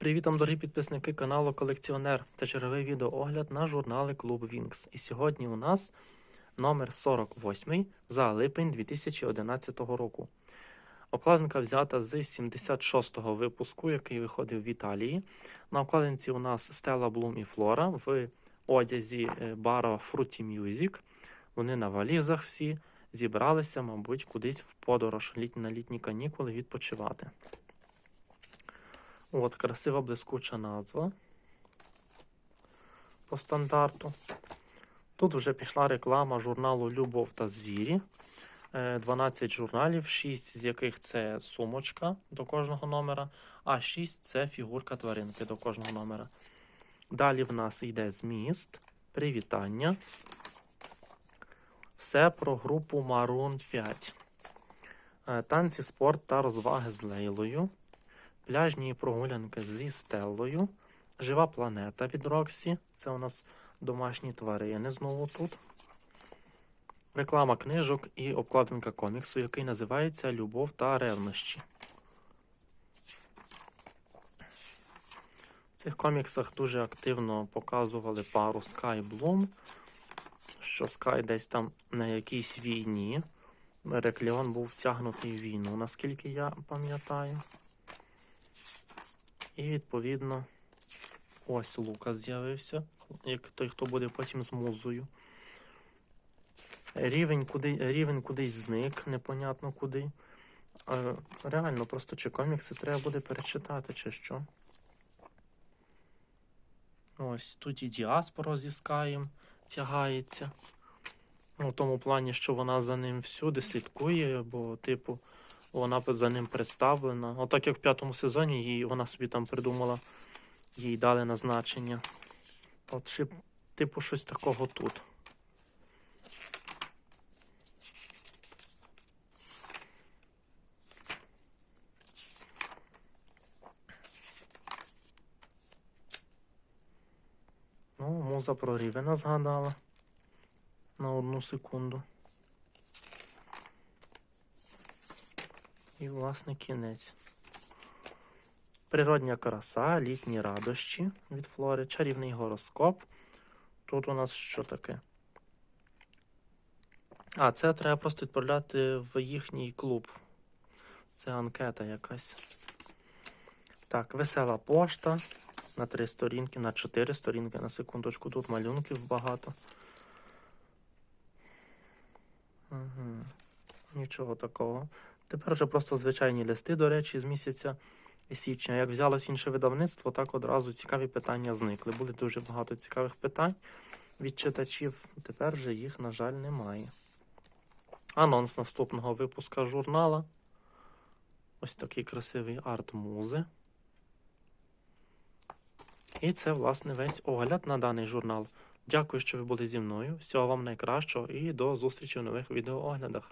Привіт вам, дорогі підписники каналу Колекціонер. Це черговий відеоогляд на журнали Клуб Вінкс. І сьогодні у нас номер 48 за липень 2011 року. Обкладинка взята з 76-го випуску, який виходив в Італії. На обкладинці у нас Стелла Блум і Флора в одязі е, бара Fruity Music. Вони на валізах всі зібралися, мабуть, кудись в подорож на літні канікули відпочивати. От, красива блискуча назва по стандарту. Тут вже пішла реклама журналу Любов та звірі. Е, 12 журналів, 6 з яких це сумочка до кожного номера, а 6 це фігурка тваринки до кожного номера. Далі в нас йде зміст, привітання. Все про групу Maroon 5. Е, Танці, спорт та розваги з Лейлою. Пляжні прогулянки зі Стеллою. Жива планета від Роксі. Це у нас домашні тварини знову тут. Реклама книжок і обкладинка коміксу, який називається Любов та ревнощі. В цих коміксах дуже активно показували пару Sky Bloom, що Sky десь там на якійсь війні. Реклеон був втягнутий в війну, наскільки я пам'ятаю. І відповідно ось Лукас з'явився, як той, хто буде потім з музою. Рівень, куди, рівень кудись зник, непонятно куди. Реально, просто чи комікси треба буде перечитати, чи що. Ось тут і діаспора зі Скаєм тягається. Ну, в тому плані, що вона за ним всюди слідкує, бо, типу, вона за ним представлена. Отак як в п'ятому сезоні їй, вона собі там придумала, їй дали назначення. От ще, типу, щось такого тут. Ну, муза про Рівена згадала на одну секунду. І, власне, кінець. Природня краса, літні радощі від Флори, чарівний гороскоп. Тут у нас що таке? А, це треба просто відправляти в їхній клуб. Це анкета якась. Так, весела пошта. На три сторінки, на чотири сторінки, на секундочку. Тут малюнків багато. Угу. Нічого такого. Тепер вже просто звичайні листи, до речі, з місяця січня. Як взялось інше видавництво, так одразу цікаві питання зникли. Були дуже багато цікавих питань від читачів. Тепер вже їх, на жаль, немає. Анонс наступного випуска журнала. Ось такий красивий арт музи. І це, власне, весь огляд на даний журнал. Дякую, що ви були зі мною. Всього вам найкращого і до зустрічі в нових відеооглядах.